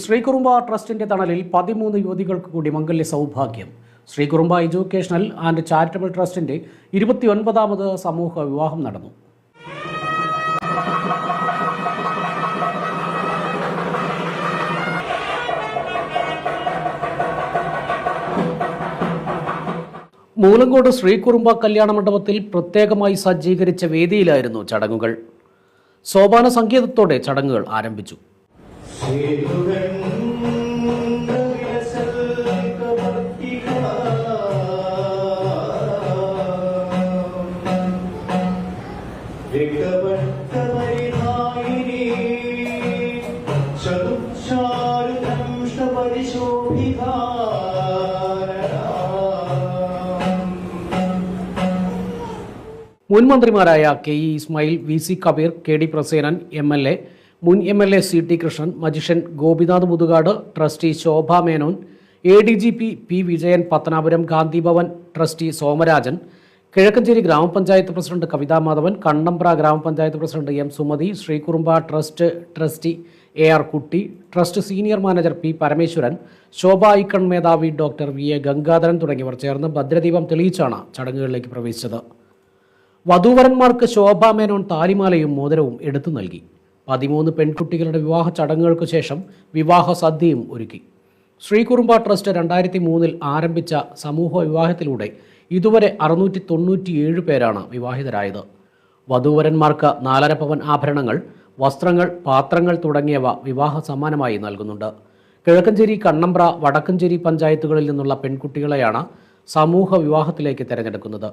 ശ്രീകുറുമ്പ ട്രസ്റ്റിന്റെ തണലിൽ പതിമൂന്ന് യുവതികൾക്ക് കൂടി മംഗല്യ സൗഭാഗ്യം. ശ്രീകുറുമ്പ എഡ്യൂക്കേഷണൽ ആൻഡ് ചാരിറ്റബിൾ ട്രസ്റ്റിന്റെ ഇരുപത്തിയൊൻപതാമത് സമൂഹ വിവാഹം നടന്നു. മൂലങ്കോട് ശ്രീകുറുമ്പ കല്യാണ മണ്ഡപത്തിൽ പ്രത്യേകമായി സജ്ജീകരിച്ച വേദിയിലായിരുന്നു ചടങ്ങുകൾ. സോപാന സംഗീതത്തോടെ ചടങ്ങുകൾ ആരംഭിച്ചു. മുൻ മന്ത്രിമാരായ K E Ismail V C Kabeer K D Prasenan M L A മുൻ M L A C T Krishnan magician Gopinath Muthukad trustee Shobha Menon A D G P P Vijayan Pathanapuram Gandhibhavan trustee Somarajan Kizhakkanchery grama panchayat president Kavitha Madhavan Kannambra grama panchayat president M Sumathi Sreekurumba trust trustee A R Kutty trust senior manager P Parameswaran Shobha icon മേധാവി doctor V A Gangadharan തുടങ്ങിയവർ ചേർന്ന് ഭദ്രദീപം തെളിയിച്ചാണ് ചടങ്ങുകളിലേക്ക് പ്രവേശിച്ചത്. വധൂവരന്മാർക്ക് ശോഭാ മേനോൻ താലിമാലയും മോതിരവും എടുത്തു നൽകി. പതിമൂന്ന് പെൺകുട്ടികളുടെ വിവാഹ ചടങ്ങുകൾക്ക് ശേഷം വിവാഹ സദ്യയും ഒരുക്കി. ശ്രീകുറുമ്പ ട്രസ്റ്റ് രണ്ടായിരത്തി മൂന്നിൽ ആരംഭിച്ച സമൂഹ വിവാഹത്തിലൂടെ ഇതുവരെ അറുന്നൂറ്റി തൊണ്ണൂറ്റിയേഴ് പേരാണ് വിവാഹിതരായത്. വധൂവരന്മാർക്ക് നാലര പവൻ ആഭരണങ്ങൾ വസ്ത്രങ്ങൾ പാത്രങ്ങൾ തുടങ്ങിയവ വിവാഹ സമ്മാനമായി നൽകുന്നുണ്ട്. കിഴക്കഞ്ചേരി കണ്ണമ്പ്ര വടക്കഞ്ചേരി പഞ്ചായത്തുകളിൽ നിന്നുള്ള പെൺകുട്ടികളെയാണ് സമൂഹ വിവാഹത്തിലേക്ക് തിരഞ്ഞെടുക്കുന്നത്.